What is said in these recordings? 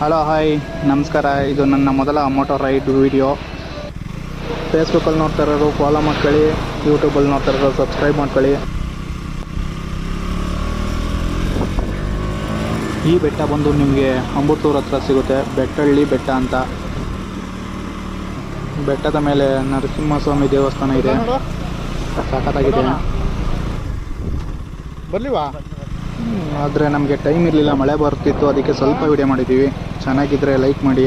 Hello hi. ನಮಸ್ಕಾರ. ಇದು ನನ್ನ ಮೊದಲ ಮೋಟೋ ರೈಡ್ ವಿಡಿಯೋ. ಫೇಸ್ಬುಕ್ಕಲ್ಲಿ ನೋಡ್ತಾ ಇರೋರು ಫಾಲೋ ಮಾಡ್ಕೊಳ್ಳಿ. ಯೂಟ್ಯೂಬಲ್ಲಿ ನೋಡ್ತಾ ಇರೋರು ಸಬ್ಸ್ಕ್ರೈಬ್ ಮಾಡ್ಕೊಳ್ಳಿ. ಈ ಬೆಟ್ಟ ಬಂದು ನಿಮಗೆ ಅಂಬುತ್ತೂರು ಹತ್ರ ಸಿಗುತ್ತೆ. ಬೆಟ್ಟಳ್ಳಿ ಬೆಟ್ಟ ಅಂತ. ಬೆಟ್ಟದ ಮೇಲೆ ನರಸಿಂಹಸ್ವಾಮಿ ದೇವಸ್ಥಾನ ಇದೆ. ಸಖತ್ತಾಗಿದೆ. ಬರ್ಲಿವಾ? ಆದರೆ ನಮಗೆ ಟೈಮ್ ಇರಲಿಲ್ಲ ಮಳೆ ಬರ್ತಿತ್ತು ಅದಕ್ಕೆ ಸ್ವಲ್ಪ ವಿಡಿಯೋ ಮಾಡಿದ್ದೀವಿ ಚೆನ್ನಾಗಿದ್ದರೆ ಲೈಕ್ ಮಾಡಿ.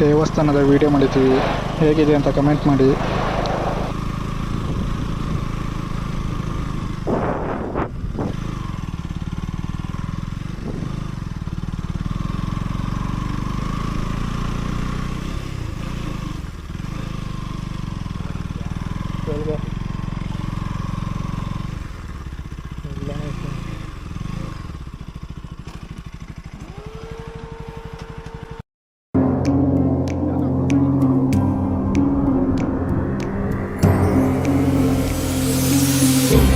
ದೇವಸ್ಥಾನದ ವಿಡಿಯೋ ಮಾಡಿದ್ದೀವಿ ಹೇಗಿದೆ ಅಂತ ಕಮೆಂಟ್ ಮಾಡಿ.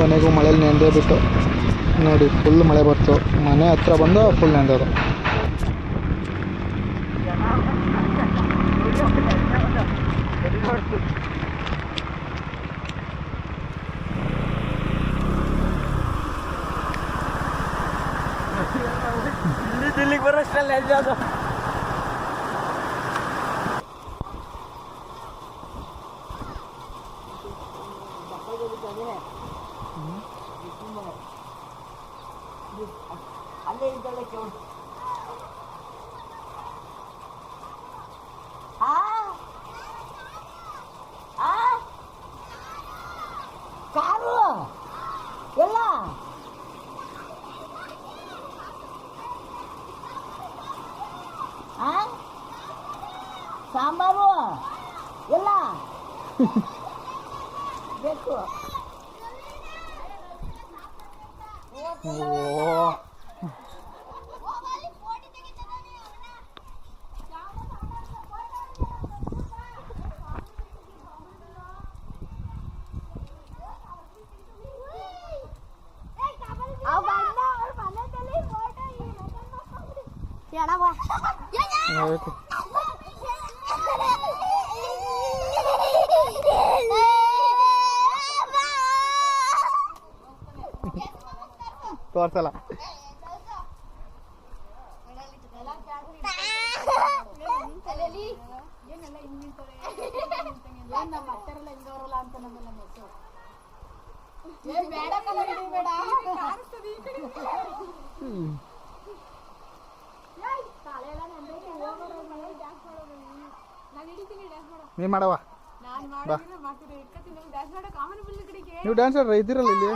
ಕೊನೆಗೂ ಮಳೇಲಿ ನೆಂದೇ ಬಿಟ್ಟು ನೋಡಿ ಫುಲ್ ಮಳೆ ಬರ್ತು. ಮನೆ ಹತ್ರ ಬಂದು ಫುಲ್ ನೆಂದೋದು. ಇಲ್ಲಿಗೆ ಬರೋಷ್ಟಲ್ಲ ಅದು? ಕಾರು ಎಲ್ಲ ಆ? ಸಾಂಬಾರು ಎಲ್ಲ ಬೇಕು ಓ ಆಯ್ತು. ತೋರ್ಸಲ್ಲ ನೀ ಮಾಡವ ಬಾ. ನೀವು ಡ್ಯಾನ್ಸ್ ಮಾಡ್ರಿ ಇದ್ದೀರಲ್ಲ ಇಲ್ಲಿ?